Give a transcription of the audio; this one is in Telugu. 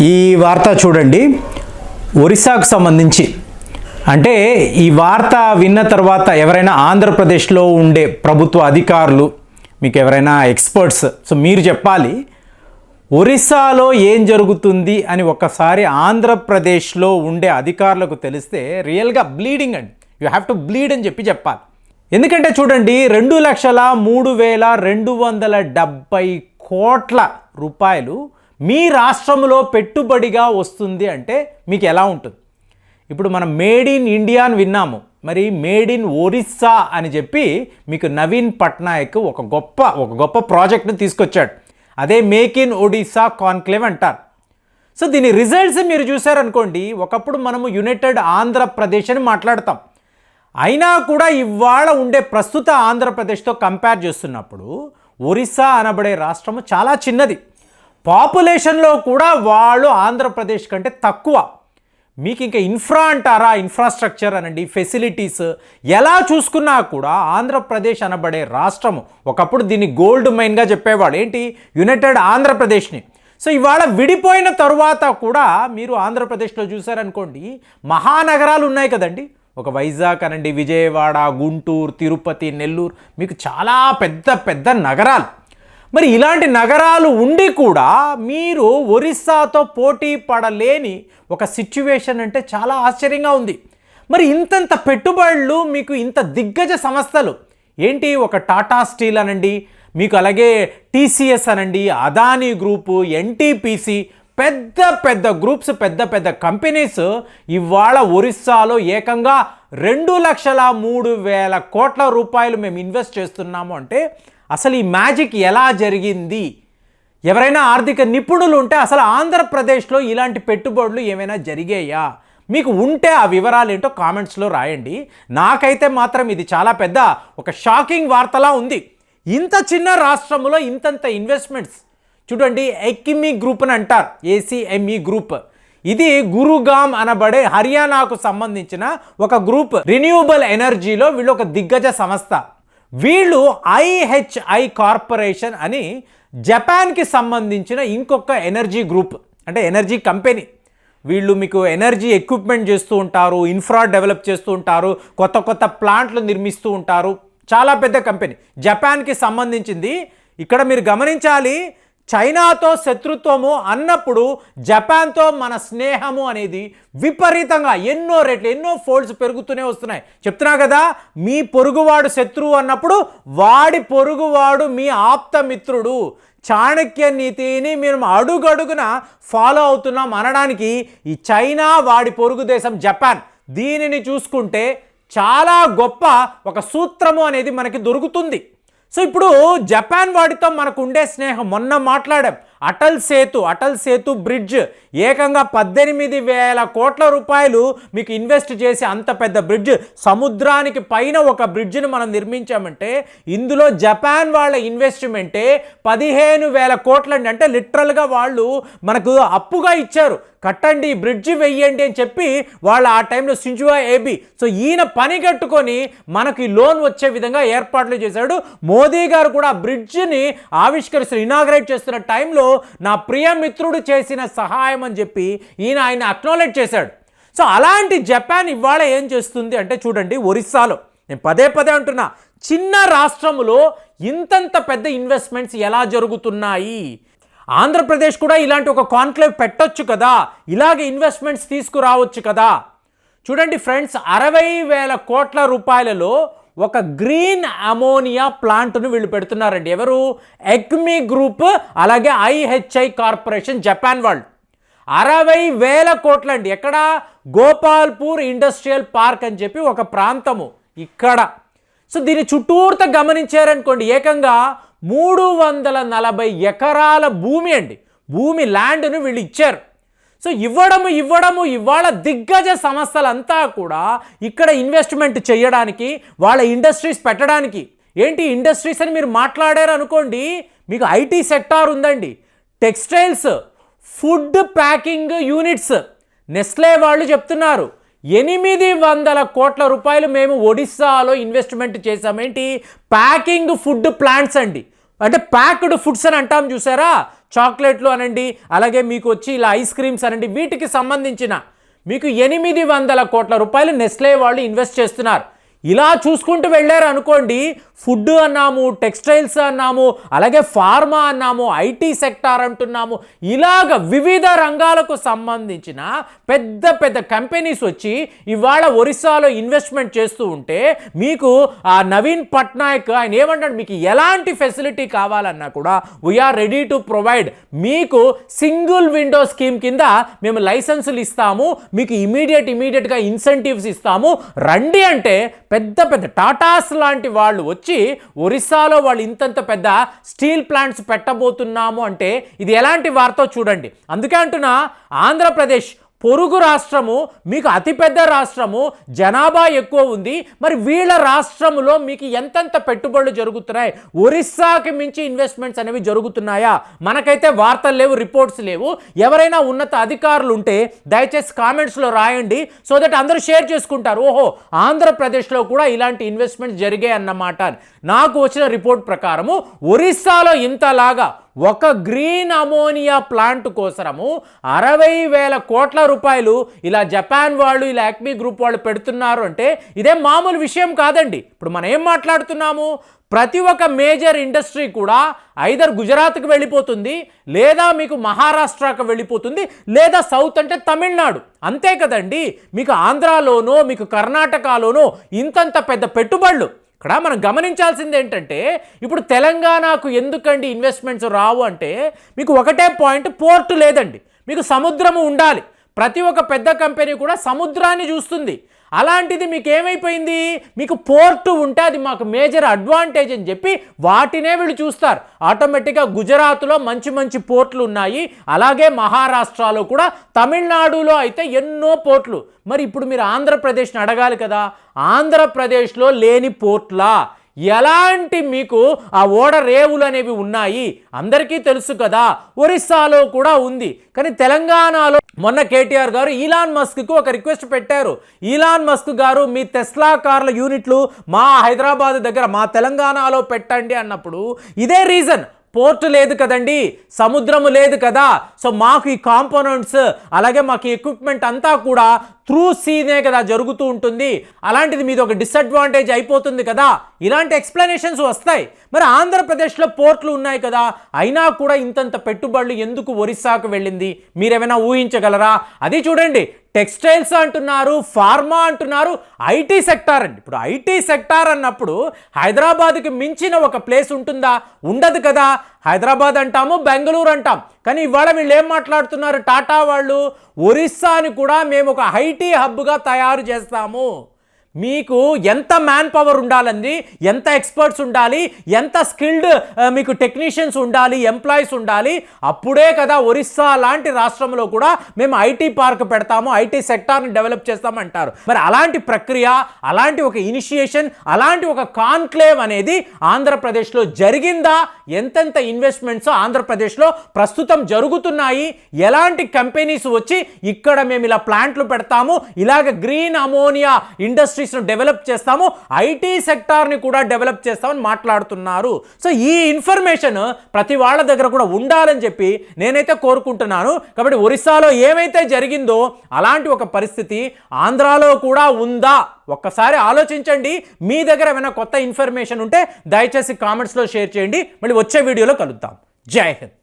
ఈ వార్త చూడండి. ఒరిస్సాకు సంబంధించి. అంటే ఈ వార్త విన్న తర్వాత ఎవరైనా ఆంధ్రప్రదేశ్లో ఉండే ప్రభుత్వ అధికారులు మీకు ఎవరైనా ఎక్స్పర్ట్స్ సో మీరు చెప్పాలి ఒరిస్సాలో ఏం జరుగుతుంది అని ఒకసారి ఆంధ్రప్రదేశ్లో ఉండే అధికారులకు తెలిస్తే రియల్గా బ్లీడింగ్ అండి. యూ హ్యావ్ టు బ్లీడ్ అని చెప్పి చెప్పాలి. ఎందుకంటే చూడండి రెండు లక్షల మూడు వేల రెండు వందల డెబ్బై కోట్ల రూపాయలు మీ రాష్ట్రంలో పెట్టుబడిగా వస్తుంది అంటే మీకు ఎలా ఉంటుంది? ఇప్పుడు మనం మేడ్ ఇన్ ఇండియా అని విన్నాము. మరి మేడ్ ఇన్ ఒరిస్సా అని చెప్పి మీకు నవీన్ పట్నాయక్ ఒక గొప్ప ఒక గొప్ప ప్రాజెక్ట్ని తీసుకొచ్చాడు. అదే మేక్ ఇన్ ఒడిస్సా కాన్క్లేవ్ అంటారు. సో దీని రిజల్ట్స్ మీరు చూసారనుకోండి ఒకప్పుడు మనము యునైటెడ్ ఆంధ్రప్రదేశ్ అని మాట్లాడతాం. అయినా కూడా ఇవాళ ఉండే ప్రస్తుత ఆంధ్రప్రదేశ్తో కంపేర్ చేస్తున్నప్పుడు ఒరిస్సా అనబడే రాష్ట్రము చాలా చిన్నది. పాపులేషన్లో కూడా వాళ్ళు ఆంధ్రప్రదేశ్ కంటే తక్కువ. మీకు ఇంకా ఇన్ఫ్రా అంటారా? ఇన్ఫ్రాస్ట్రక్చర్ అనండి ఫెసిలిటీస్ ఎలా చూసుకున్నా కూడా ఆంధ్రప్రదేశ్ అనబడే రాష్ట్రము ఒకప్పుడు దీన్ని గోల్డ్ మైన్గా చెప్పేవాడు ఏంటి? యునైటెడ్ ఆంధ్రప్రదేశ్ని. సో ఇవాళ విడిపోయిన తరువాత కూడా మీరు ఆంధ్రప్రదేశ్లో చూసారనుకోండి మహానగరాలు ఉన్నాయి కదండి. ఒక వైజాగ్ అనండి విజయవాడ గుంటూరు తిరుపతి నెల్లూరు మీకు చాలా పెద్ద పెద్ద నగరాలు. మరి ఇలాంటి నగరాలు ఉండి కూడా మీరు ఒరిస్సాతో పోటీ పడలేని ఒక సిచ్యువేషన్ అంటే చాలా ఆశ్చర్యంగా ఉంది. మరి ఇంతంత పెట్టుబడులు మీకు ఇంత దిగ్గజ సంస్థలు ఏంటి ఒక టాటా స్టీల్ అనండి మీకు అలాగే టీసీఎస్ అనండి అదానీ గ్రూపు ఎన్టీపీసీ పెద్ద పెద్ద గ్రూప్స్ పెద్ద పెద్ద కంపెనీస్ ఇవాళ ఒరిస్సాలో ఏకంగా రెండు లక్షల మూడు వేల కోట్ల రూపాయలు మేము ఇన్వెస్ట్ చేస్తున్నాము అంటే అసలు ఈ మ్యాజిక్ ఎలా జరిగింది? ఎవరైనా ఆర్థిక నిపుణులు ఉంటే అసలు ఆంధ్రప్రదేశ్లో ఇలాంటి పెట్టుబడులు ఏమైనా జరిగాయా? మీకు ఉంటే ఆ వివరాలు ఏంటో కామెంట్స్లో రాయండి. నాకైతే మాత్రం ఇది చాలా పెద్ద ఒక షాకింగ్ వార్తలా ఉంది. ఇంత చిన్న రాష్ట్రంలో ఇంతంత ఇన్వెస్ట్మెంట్స్ చూడండి ఎక్కిమి గ్రూప్ అని అంటారు ఏసీఎంఈ గ్రూప్. ఇది గురుగామ్ అనబడే హర్యానాకు సంబంధించిన ఒక గ్రూప్ రిన్యూవబుల్ ఎనర్జీలో వీళ్ళు ఒక దిగ్గజ సంస్థ. వీళ్ళు ఐహెచ్ఐ కార్పొరేషన్ అని జపాన్కి సంబంధించిన ఇంకొక ఎనర్జీ గ్రూప్ అంటే ఎనర్జీ కంపెనీ. వీళ్ళు మీకు ఎనర్జీ ఎక్విప్మెంట్ చేస్తూ ఉంటారు ఇన్ఫ్రా డెవలప్ చేస్తూ ఉంటారు కొత్త కొత్త ప్లాంట్లు నిర్మిస్తూ ఉంటారు. చాలా పెద్ద కంపెనీ. జపాన్కి సంబంధించింది. ఇక్కడ మీరు గమనించాలి చైనాతో శత్రుత్వము అన్నప్పుడు జపాన్తో మన స్నేహము అనేది విపరీతంగా ఎన్నో రేట్లు ఎన్నో ఫోల్డ్స్ పెరుగుతూనే వస్తున్నాయి. చెప్తున్నా కదా మీ పొరుగువాడు శత్రువు అన్నప్పుడు వాడి పొరుగువాడు మీ ఆప్త మిత్రుడు చాణక్య నీతిని మేము అడుగడుగున ఫాలో అవుతున్నాం అనడానికి ఈ చైనా వాడి పొరుగు దేశం జపాన్. దీనిని చూసుకుంటే చాలా గొప్ప ఒక సూత్రము అనేది మనకి దొరుకుతుంది. సో ఇప్పుడు జపాన్ వాడితో మనకు ఉండే స్నేహం మొన్న మాట్లాడాం. అటల్ సేతు అటల్ సేతు బ్రిడ్జ్ ఏకంగా పద్దెనిమిది వేల కోట్ల రూపాయలు మీకు ఇన్వెస్ట్ చేసి అంత పెద్ద బ్రిడ్జ్. సముద్రానికి పైన ఒక బ్రిడ్జ్ని మనం నిర్మించామంటే ఇందులో జపాన్ వాళ్ళ ఇన్వెస్ట్మెంటే పదిహేను వేల కోట్లండి. అంటే లిటరల్గా వాళ్ళు మనకు అప్పుగా ఇచ్చారు. కట్టండి బ్రిడ్జ్ బ్రిడ్జి వెయ్యండి అని చెప్పి వాళ్ళు ఆ టైంలో సింజువా ఏబి. సో ఈయన పని కట్టుకొని మనకి లోన్ వచ్చే విధంగా ఏర్పాట్లు చేశాడు. మోదీ గారు కూడా బ్రిడ్జ్ని బ్రిడ్జిని ఆవిష్కరిస్తారు ఇనాగ్రేట్ చేస్తున్న టైంలో నా ప్రియమిత్రుడు చేసిన సహాయం అని చెప్పి ఈయన ఆయన అక్నాలెడ్జ్ చేశాడు. సో అలాంటి జపాన్ ఇవాళ ఏం చేస్తుంది అంటే చూడండి ఒరిస్సాలో. నేను పదే పదే అంటున్నా చిన్న రాష్ట్రములో ఇంతంత పెద్ద ఇన్వెస్ట్మెంట్స్ ఎలా జరుగుతున్నాయి? ఆంధ్రప్రదేశ్ కూడా ఇలాంటి ఒక కాన్క్లేవ్ పెట్టొచ్చు కదా ఇలాగే ఇన్వెస్ట్మెంట్స్ తీసుకురావచ్చు కదా. చూడండి ఫ్రెండ్స్ అరవై వేల కోట్ల రూపాయలలో ఒక గ్రీన్ అమోనియా ప్లాంట్ను వీళ్ళు పెడుతున్నారండి. ఎవరు? ఎగ్మీ గ్రూప్ అలాగే ఐహెచ్ఐ కార్పొరేషన్ జపాన్ వాళ్ళు. అరవై వేల కోట్లండి. ఎక్కడ? గోపాల్పూర్ ఇండస్ట్రియల్ పార్క్ అని చెప్పి ఒక ప్రాంతము ఇక్కడ. సో దీని చుట్టూర్త గమనించారనుకోండి ఏకంగా మూడు వందల నలభై ఎకరాల భూమి అండి. భూమి ల్యాండ్ను వీళ్ళు ఇచ్చారు. సో ఇవ్వడము ఇవ్వడము ఇవాళ దిగ్గజ సంస్థలంతా కూడా ఇక్కడ ఇన్వెస్ట్మెంట్ చేయడానికి వాళ్ళ ఇండస్ట్రీస్ పెట్టడానికి. ఏంటి ఇండస్ట్రీస్ అని మీరు మాట్లాడారు అనుకోండి మీకు ఐటీ సెక్టార్ ఉందండి. Textiles food packing units Nestle వాళ్ళు చెప్తున్నారు ఎనిమిది వందల కోట్ల రూపాయలు మేము ఒడిస్సాలో ఇన్వెస్ట్మెంట్ చేసామేంటి ప్యాకింగ్ ఫుడ్ ప్లాంట్స్ అండి. అంటే ప్యాక్డ్ ఫుడ్స్ అని అంటాం చూసారా? చాక్లెట్లు అనండి అలాగే మీకు వచ్చి ఇలా ఐస్ క్రీమ్స్ అనండి వీటికి సంబంధించిన మీకు ఎనిమిది వందల కోట్ల రూపాయలు నెస్లే వాళ్ళు ఇన్వెస్ట్ చేస్తున్నారు. ఇలా చూసుకుంటూ వెళ్ళారు అనుకోండి ఫుడ్ అన్నాము టెక్స్టైల్స్ అన్నాము అలాగే ఫార్మా అన్నాము ఐటీ సెక్టార్ అంటున్నాము ఇలాగ వివిధ రంగాలకు సంబంధించిన పెద్ద పెద్ద కంపెనీస్ వచ్చి ఇవాళ ఒరిస్సాలో ఇన్వెస్ట్మెంట్ చేస్తూ ఉంటే మీకు ఆ నవీన్ పట్నాయక్ ఆయన ఏమంటాడు మీకు ఎలాంటి ఫెసిలిటీ కావాలన్నా కూడా వీఆర్ రెడీ టు ప్రొవైడ్ మీకు సింగిల్ విండో స్కీమ్ కింద మేము లైసెన్సులు ఇస్తాము మీకు ఇమీడియట్ ఇమీడియట్గా ఇన్సెంటివ్స్ ఇస్తాము. రండి అంటే పెద్ద పెద్ద టాటాస్ లాంటి వాళ్ళు వచ్చి ఒరిస్సాలో వాళ్ళు ఇంతంత పెద్ద స్టీల్ ప్లాంట్స్ పెట్టబోతున్నాము అంటే ఇది ఎలాంటి వార్తో చూడండి. అందుకే అంటున్నా ఆంధ్రప్రదేశ్ పొరుగు రాష్ట్రము మీకు అతిపెద్ద రాష్ట్రము జనాభా ఎక్కువ ఉంది. మరి వీళ్ళ రాష్ట్రములో మీకు ఎంతెంత పెట్టుబడులు జరుగుతున్నాయి? ఒరిస్సాకి మించి ఇన్వెస్ట్మెంట్స్ అనేవి జరుగుతున్నాయా? మనకైతే వార్తలు లేవు రిపోర్ట్స్ లేవు. ఎవరైనా ఉన్నత అధికారులు ఉంటే దయచేసి కామెంట్స్లో రాయండి. సో దట్ అందరూ షేర్ చేసుకుంటారు. ఓహో ఆంధ్రప్రదేశ్లో కూడా ఇలాంటి ఇన్వెస్ట్మెంట్స్ జరిగాయి అన్నమాట నాకు వచ్చిన రిపోర్ట్ ప్రకారము ఒరిస్సాలో ఇంతలాగా ఒక గ్రీన్ అమోనియా ప్లాంట్ కోసరము అరవై వేల కోట్ల రూపాయలు ఇలా జపాన్ వాళ్ళు ఇలా యాక్మీ గ్రూప్ వాళ్ళు పెడుతున్నారు అంటే ఇదే మామూలు విషయం కాదండి. ఇప్పుడు మనం ఏం మాట్లాడుతున్నాము? ప్రతి ఒక్క మేజర్ ఇండస్ట్రీ కూడా ఐదర్ గుజరాత్కి వెళ్ళిపోతుంది లేదా మీకు మహారాష్ట్రకు వెళ్ళిపోతుంది లేదా సౌత్ అంటే తమిళనాడు. అంతే కదండి. మీకు ఆంధ్రాలోనో మీకు కర్ణాటకలోనో ఇంతంత పెద్ద పెట్టుబడులు. ఇక్కడ మనం గమనించాల్సింది ఏంటంటే ఇప్పుడు తెలంగాణకు ఎందుకండి ఇన్వెస్ట్మెంట్స్ రావు అంటే మీకు ఒకటే పాయింట్ పోర్టు లేదండి. మీకు సముద్రము ఉండాలి. ప్రతి ఒక్క పెద్ద కంపెనీ కూడా సముద్రాన్ని చూస్తుంది. అలాంటిది మీకు ఏమైపోయింది మీకు పోర్టు ఉంటే అది మాకు మేజర్ అడ్వాంటేజ్ అని చెప్పి వాటినే వీళ్ళు చూస్తారు. ఆటోమేటిక్గా గుజరాత్లో మంచి మంచి పోర్ట్లు ఉన్నాయి. అలాగే మహారాష్ట్రలో కూడా తమిళనాడులో అయితే ఎన్నో పోర్ట్లు. మరి ఇప్పుడు మీరు ఆంధ్రప్రదేశ్ని అడగాలి కదా. ఆంధ్రప్రదేశ్లో లేని పోర్ట్లా? ఎలాంటి మీకు ఆ ఓడ రేవులు అనేవి ఉన్నాయి? అందరికీ తెలుసు కదా. ఒరిస్సాలో కూడా ఉంది. కానీ తెలంగాణలో మొన్న కేటీఆర్ గారు ఈలాన్ మస్క్కు ఒక రిక్వెస్ట్ పెట్టారు. ఈలాన్ మస్క్ గారు మీ టెస్లా కార్ల యూనిట్లు మా హైదరాబాద్ దగ్గర మా తెలంగాణలో పెట్టండి అన్నప్పుడు ఇదే రీజన్. పోర్ట్ లేదు కదండి సముద్రము లేదు కదా. సో మాకు ఈ కాంపోనెంట్స్ అలాగే మాకు ఎక్విప్మెంట్ అంతా కూడా త్రూ సీనే కదా జరుగుతూ ఉంటుంది. అలాంటిది మీద ఒక డిసడ్వాంటేజ్ అయిపోతుంది కదా. ఇలాంటి ఎక్స్ప్లెనేషన్స్ వస్తాయి. మరి ఆంధ్రప్రదేశ్లో పోర్ట్లు ఉన్నాయి కదా. అయినా కూడా ఇంతంత పెట్టుబడులు ఎందుకు ఒరిస్సాకు వెళ్ళింది? మీరేమైనా ఊహించగలరా? అది చూడండి. టెక్స్టైల్స్ అంటున్నారు ఫార్మా అంటున్నారు ఐటీ సెక్టార్ అండి. ఇప్పుడు ఐటీ సెక్టార్ అన్నప్పుడు హైదరాబాద్కి మించిన ఒక ప్లేస్ ఉంటుందా? ఉండదు కదా. హైదరాబాద్ అంటాము బెంగళూరు అంటాం. కానీ ఇవాళ వీళ్ళు ఏం మాట్లాడుతున్నారు? టాటా వాళ్ళు ఒరిస్సాని కూడా మేము ఒక ఐటీ హబ్గా తయారు చేస్తాము. మీకు ఎంత మ్యాన్ పవర్ ఉండాలండి ఎంత ఎక్స్పర్ట్స్ ఉండాలి ఎంత స్కిల్డ్ మీకు టెక్నీషియన్స్ ఉండాలి ఎంప్లాయీస్ ఉండాలి అప్పుడే కదా ఒరిస్సా లాంటి రాష్ట్రంలో కూడా మేము ఐటీ పార్క్ పెడతాము ఐటీ సెక్టార్ని డెవలప్ చేస్తామంటారు. మరి అలాంటి ప్రక్రియ అలాంటి ఒక ఇనిషియేషన్ అలాంటి ఒక కాన్క్లేవ్ అనేది ఆంధ్రప్రదేశ్లో జరిగిందా? ఎంతెంత ఇన్వెస్ట్మెంట్స్ ఆంధ్రప్రదేశ్లో ప్రస్తుతం జరుగుతున్నాయి? ఎలాంటి కంపెనీస్ వచ్చి ఇక్కడ మేము ఇలా ప్లాంట్లు పెడతాము? ఇలాగ గ్రీన్ అమోనియా ఇండస్ట్రీస్ను డెవలప్ చేస్తాము ఐటీ సెక్టార్ని కూడా డెవలప్ చేస్తామని మాట్లాడుతున్నారు. సో ఈ ఇన్ఫర్మేషన్ ప్రతి వాళ్ళ దగ్గర కూడా ఉండాలని చెప్పి నేనైతే కోరుకుంటున్నాను. కాబట్టి ఒరిస్సాలో ఏమైతే జరిగిందో అలాంటి ఒక పరిస్థితి ఆంధ్రాలో కూడా ఉందా? ఒక్కసారి ఆలోచించండి. మీ దగ్గర ఏమైనా కొత్త ఇన్ఫర్మేషన్ ఉంటే దయచేసి కామెంట్స్లో షేర్ చేయండి. మళ్ళీ వచ్చే వీడియోలో కలుద్దాం. జై హింద్.